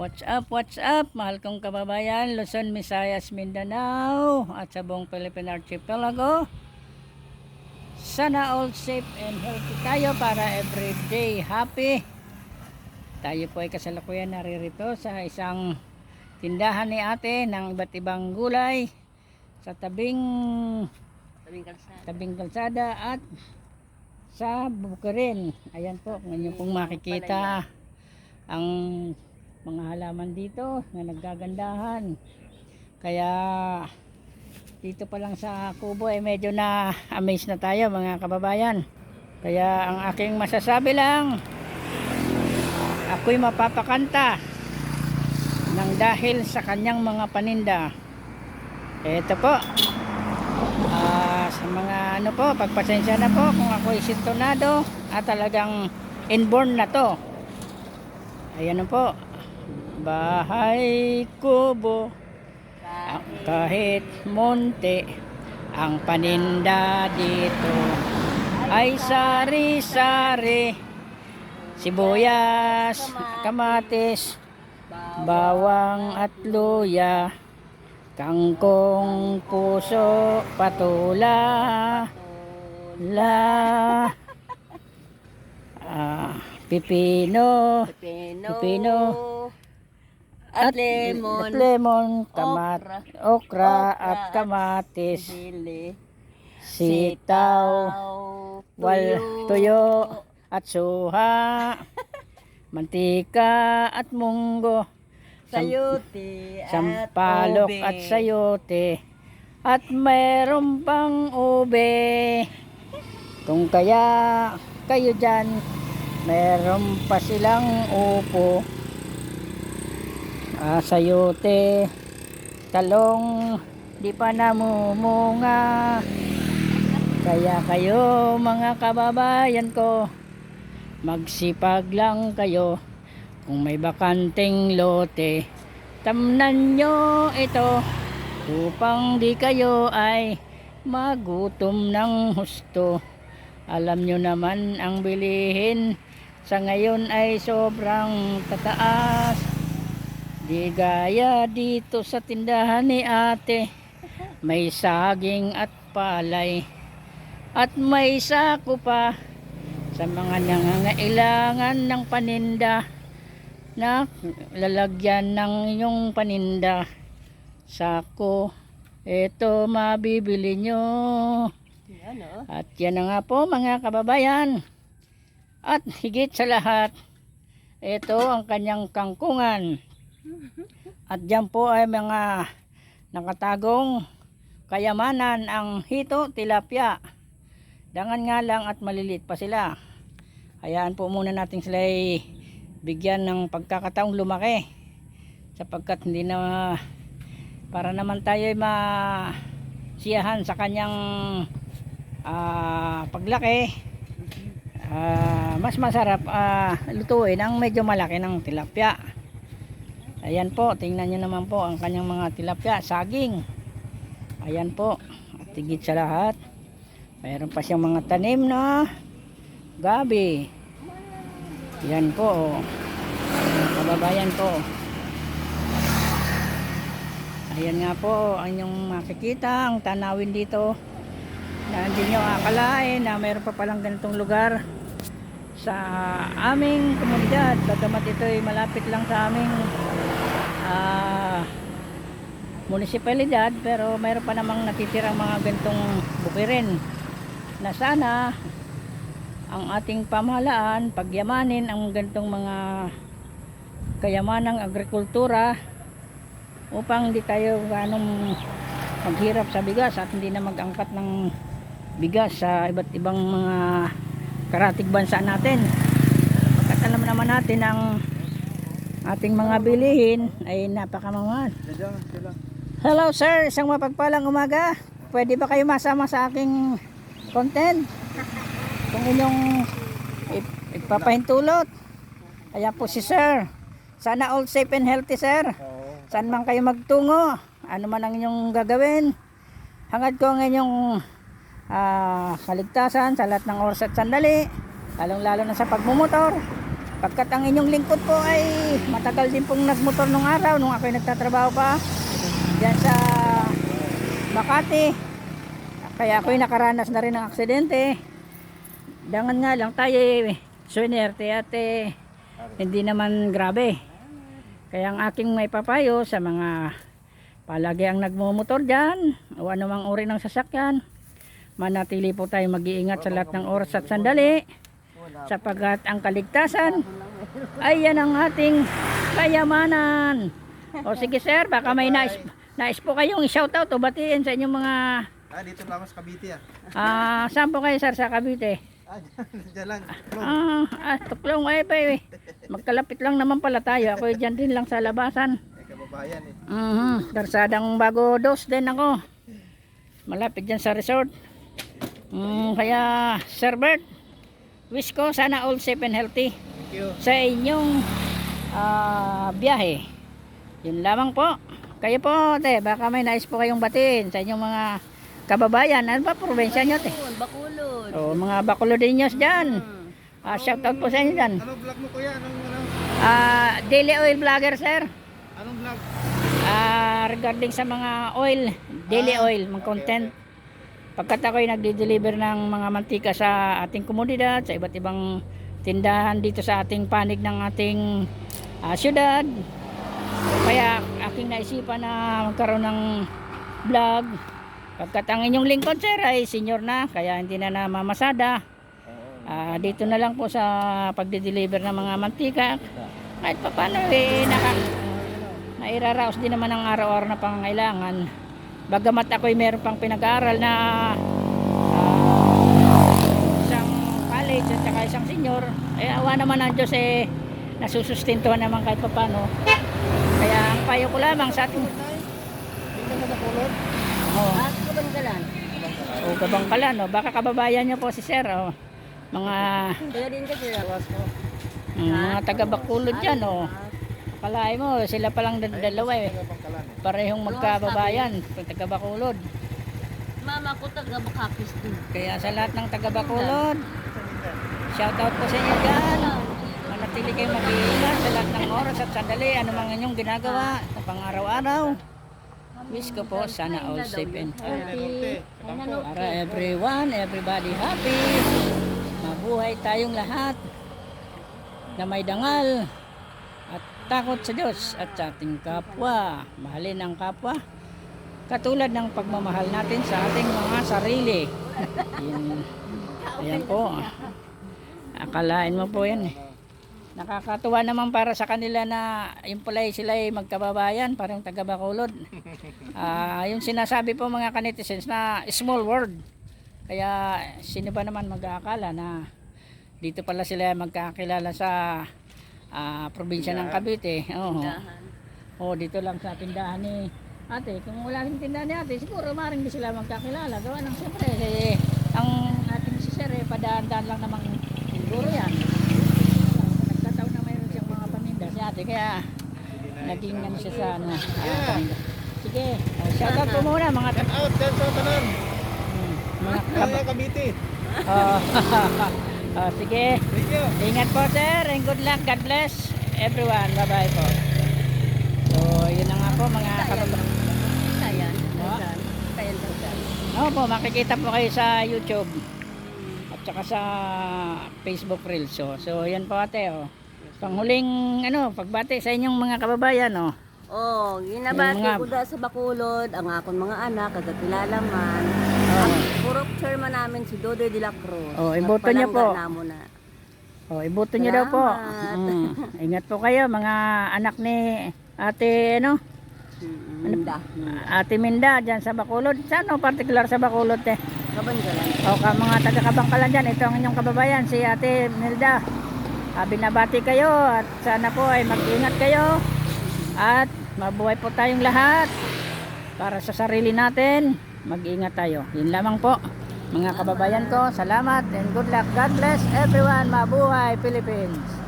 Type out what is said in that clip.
What's up, what's up, mahal kong kababayan, Luzon, Visayas, Mindanao, at sa buong Philippine Archipelago. Sana all safe and healthy tayo para everyday happy. Tayo po ay kasalukuyan naririto sa isang tindahan ni ate ng iba't ibang gulay sa tabing Tabing kalsada. tabing kalsada at sa Bukirin. Ayan po, kung inyo pong makikita ang mga halaman dito na naggagandahan. Kaya dito pa lang sa kubo ay medyo na amaze na tayo mga kababayan. Kaya ang aking masasabi lang, ako'y mapapakanta ng dahil sa kanyang mga paninda. Ito po. Ah, sa mga ano po, pagpasensya na po kung ako'y sintonado at talagang inborn na to. Ayan po. Bahay kubo, ah, kahit monte, ang paninda dito ay sari-sari. Sibuyas, kamatis, bawang at luya, kangkong, puso, patula, la, ah, pipino, Pipino. Pipino. At lemon. at lemon, kamat, okra, Okra at at kamatis, Sili. sitaw, wal, tuyo, at suha, mantika at munggo, Sayuti. at sampalok ube. at sayote, at mayroon pang ube. Kung kaya kayo dyan, meron pa silang upo, ah, sayote, talong, di pa namumunga. Kaya kayo mga kababayan ko, magsipag lang kayo. Kung may bakanting lote, tamnan nyo ito upang di kayo ay magutom ng husto. Alam nyo naman ang bilihin sa ngayon ay sobrang tataas. Di gaya dito sa tindahan ni ate, may saging at palay. At may sako pa sa mga nangangailangan ng paninda na lalagyan ng inyong paninda. Sako, ito mabibili nyo. Oh. At yan na nga po mga kababayan. At higit sa lahat, ito ang kanyang kangkungan. At yan po ay mga nakatagong kayamanan ang hito, tilapia. Dangan nga lang at maliliit pa sila. Hayaan po muna natin sila ay bigyan ng pagkakataong lumaki. Sapagkat hindi na para naman tayo ay masiyahan sa kanyang ah, paglaki ah, mas masarap ah, lutuin ang medyo malaki ng tilapia ayan po tingnan nyo naman po ang kanyang mga tilapia saging. Ayan po at higit sa lahat. Mayroon pa siyang mga tanim na gabi. Yan po oh. Kababayan ko ayan nga po ang inyong makikita ang tanawin dito. Na hindi nyo akalain na mayroon pa palang ganitong lugar sa aming komunidad. Bagamat ito ay malapit lang sa aming ah, munisipalidad pero mayroon pa namang natitirang mga ganitong bukirin na sana ang ating pamahalaan pagyamanin ang ganitong mga kayamanang agrikultura upang hindi tayo ganong maghirap sa bigas at hindi na mag-angkat ng bigas sa iba't ibang mga karatig bansa natin. Pagkat alam naman natin ang ating mga bilihin ay napakamahal. Hello sir, isang mapagpalang umaga. Pwede ba kayo masama sa aking content? Kung inyong ip- ipapahintulot. Ayan po si sir. Sana all safe and healthy sir. Saan man kayo magtungo, ano man ang inyong gagawin. Hangad ko ang inyong ah, kaligtasan sa lahat ng oras at sandali, lalong lalo na sa pagmumotor. Pagkat ang inyong lingkod po ay matagal din pong nagmotor nung araw nung ako'y nagtatrabaho pa diyan sa Makati. Kaya ako'y nakaranas na rin ng aksidente. Dangan nga lang tayo eh. Swinerte at eh, hindi naman grabe. Kaya ang aking may papayo sa mga palagi ang nagmumotor dyan o anumang uri ng sasakyan, manatili po tayo mag-iingat sa lahat ng oras at sandali sapagat ang kaligtasan ay yan ang ating kayamanan. O sige sir, baka may nais, nais po kayong i-shoutout o batiin sa inyong mga Ah, dito lang sa Cavite ah. ah saan po kayo sir sa Cavite? Ah, dyan, lang. Ah, ah tuklong ay pa eh. Magkalapit lang naman pala tayo. Ako dyan din lang sa labasan. Eh, kababayan eh. Mhm, darsadang bago dos din ako. Malapit dyan sa resort. Mm, kaya Sir Bert, wish ko sana all safe and healthy Thank you. sa inyong ah, biyahe. Yun lamang po. Kayo po, te, baka may nais po kayong batiin sa inyong mga kababayan. Ano ba probinsya nyo, te? Bakulod, bakulod. O, mga bakulodinyos dyan. Hmm. Ah, shout out po sa inyo dyan. Ano vlog mo kuya? Anong, ano? Ah, daily oil vlogger, sir. Anong vlog? Ah, regarding sa mga oil, daily Ah, oil, mga content. Pagkat ako'y nagde-deliver ng mga mantika sa ating komunidad, sa iba't ibang tindahan dito sa ating panig ng ating ah, syudad. Kaya aking naisipan na magkaroon ng vlog. Pagkat ang inyong lingkod sir ay senior na, kaya hindi na namamasada. Ah, dito na lang po sa pagde-deliver ng mga mantika. Kahit pa paano eh, naka, nairaraos din naman ang araw-araw na pangangailangan. Bagamat ako'y meron pang pinag-aaral na ah, isang college at saka isang senior, eh awa naman ng Diyos eh nasusustintuhan naman kahit papano. Kaya ang payo ko lamang sa ating nakulod. oh, gabang pala no, baka kababayan niyo po si Sir oh. Mga dyan. mga taga Bacolod diyan oh. Palay mo, sila palang dal- dalawa eh. Eh? Parehong magkababayan, taga Bacolod. Mama ko taga Bakakis din. Kaya sa lahat ng taga Bacolod, shoutout po sa inyo dyan. Manatili kayo mag-iingat sa lahat ng oras at sandali. Ano mang inyong ginagawa sa pang-araw-araw. Wish ko po sana all safe and healthy. Para everyone, everybody happy. Mabuhay tayong lahat na may dangal takot sa Diyos at sa ating kapwa. Mahalin ang kapwa. Katulad ng pagmamahal natin sa ating mga sarili. Yun, ayan po. Akalain mo po yan eh. Nakakatuwa naman para sa kanila na yung pala sila ay magkababayan, parang taga Bacolod. Ah, yung sinasabi po mga kanitizens na small world. Kaya sino ba naman mag-aakala na dito pala sila magkakilala sa ah, probinsya ng Cavite. Oo. Oh, dito lang sa tindahan ni ate. Kung wala rin tindahan ni ate, siguro maaaring di sila magkakilala. Gawa ng siyempre, eh, ang ating si Sir, eh, padaan-daan lang namang siguro yan. Nagkataon na mayroon siyang mga paninda si ate, kaya naging ano siya sa ano. ah, paninda. Sige, oh, shoutout po muna mga Shout out dyan sa tanan. hmm, mga Cavite. Oh, oh, sige. Thank you. Ingat po sir and good luck. God bless everyone. Bye-bye po. So, yun na nga po mga kababayan. Kayan. Kayan. Kayan po, makikita po kayo sa YouTube at saka sa Facebook Reels. So, so yan po ate. Oh. Panghuling ano, pagbati sa inyong mga kababayan. Oh. Oh, ginabati mga- ko da sa Bakulod, ang akong mga anak, kagakilala man. Oh. Ang namin si Dodoy de la Cruz. Oh, iboto niyo po. Namo na. Oh, ibuto nyo daw po. Mm. Ingat po kayo mga anak ni ate ano, Mm, Minda. ate Minda dyan sa Bacolod. Saan no, particular sa Bacolod eh? Kabanggalan. O ka mga taga-kabangkalan dyan, ito ang inyong kababayan, si Ate Milda. Ah, binabati kayo at sana po ay mag-ingat kayo at mabuhay po tayong lahat para sa sarili natin. Mag-ingat tayo. Yun lamang po. Mga kababayan ko, salamat and good luck. God bless everyone. Mabuhay Philippines.